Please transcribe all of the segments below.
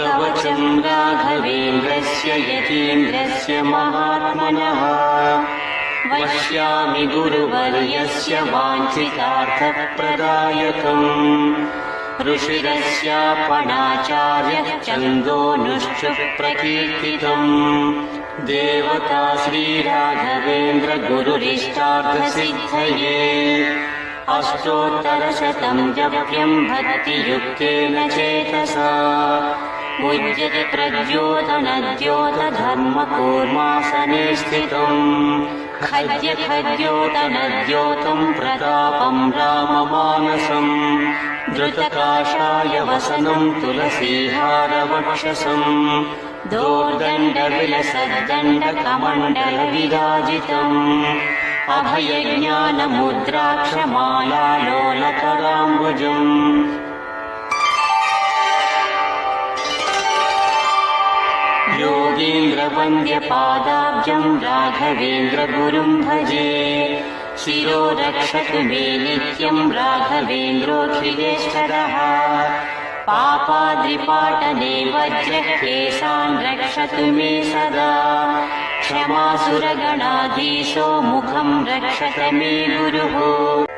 कवचम् राघवेन्द्रस्य यतीन्द्रस्य महात्मनः। वक्ष्यामि गुरुवर्यस्य वाञ्छितार्थप्रदायकम्। ऋषिरस्यापणाचार्यः छन्दोनुश्च प्रकीर्तितम् देवता श्रीराघवेन्द्र गुरुरिष्टार्थसिद्धये अष्टोत्तरशतम् जप्यम् भक्तियुक्तेन चेतसा मुज्यते प्रद्योतनद्योतधर्मकूर्मासने स्थितम् खद्य खद्योतनद्योतम् प्रतापम् राममानसम्। धृतकाषाय वसनम् तुलसीहारवक्षसम्। दोर्दण्डविलसद्दण्डकमण्डलविराजितम् अभयज्ञानमुद्राक्षमालालोलकराम्बुजम् योगीन्द्रवन्द्यपादाब्जम् राघवेन्द्रगुरुम् भजे। शिरो रक्षतु मे नित्यम् राघवेन्द्रोऽखिलेश्वरः पापाद्रिपाटने वज्रः केशान् रक्षतु मे सदा। क्षमासुरगणाधीशो मुखम् रक्षत मे गुरुः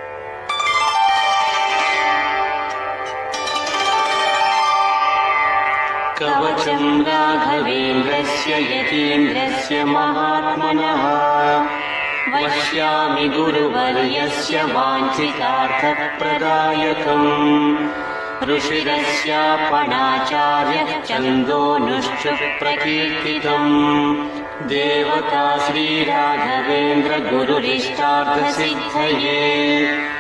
कवचम् राघवेन्द्रस्य यतीन्द्रस्य महात्मनः। वक्ष्यामि गुरुवर्यस्य वाञ्छितार्थप्रदायकम्। ऋषिरस्यापणाचार्यः छन्दोनुश्च प्रकीर्तितम् देवता श्रीराघवेन्द्र गुरुरिष्टार्थसिद्धये